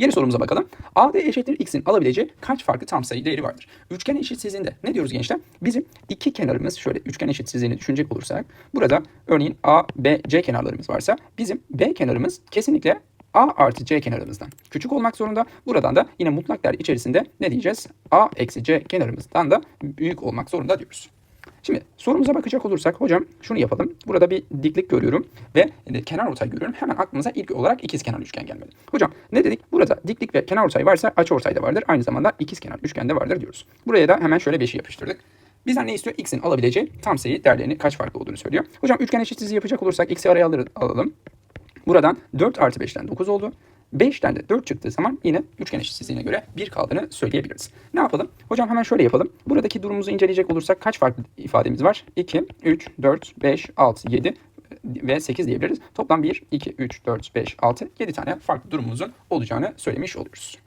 Yeni sorumuza bakalım. AD eşittir x'in alabileceği kaç farklı tam sayı değeri vardır? Üçgen eşitsizliğinde ne diyoruz gençler? Bizim iki kenarımız şöyle üçgen eşitsizliğini düşünecek olursak burada örneğin A, B, C kenarlarımız varsa bizim B kenarımız kesinlikle A artı C kenarımızdan küçük olmak zorunda. Buradan da yine mutlak değer içerisinde ne diyeceğiz? A eksi C kenarımızdan da büyük olmak zorunda diyoruz. Şimdi sorumuza bakacak olursak hocam şunu yapalım. Burada bir diklik görüyorum ve e, kenar ortay görüyorum. Hemen aklımıza ilk olarak ikizkenar üçgen gelmeli. Hocam ne dedik? Burada diklik ve kenar ortay varsa açı ortay da vardır. Aynı zamanda ikizkenar üçgen de vardır diyoruz. Buraya da hemen şöyle 5'i yapıştırdık. Bizden ne istiyor? X'in alabileceği tam sayı değerlerini kaç farklı olduğunu söylüyor. Hocam üçgen eşitsizliği yapacak olursak X'i araya alır- alalım. Buradan 4 artı 5'ten 9 oldu. 5'ten de 4 çıktığı zaman yine üçgen eşitsizliğine göre 1 kaldığını söyleyebiliriz. Ne yapalım? Hocam hemen şöyle yapalım. Buradaki durumumuzu inceleyecek olursak kaç farklı ifademiz var? 2, 3, 4, 5, 6, 7 ve 8 diyebiliriz. Toplam 1, 2, 3, 4, 5, 6, 7 tane farklı durumumuzun olacağını söylemiş oluyoruz.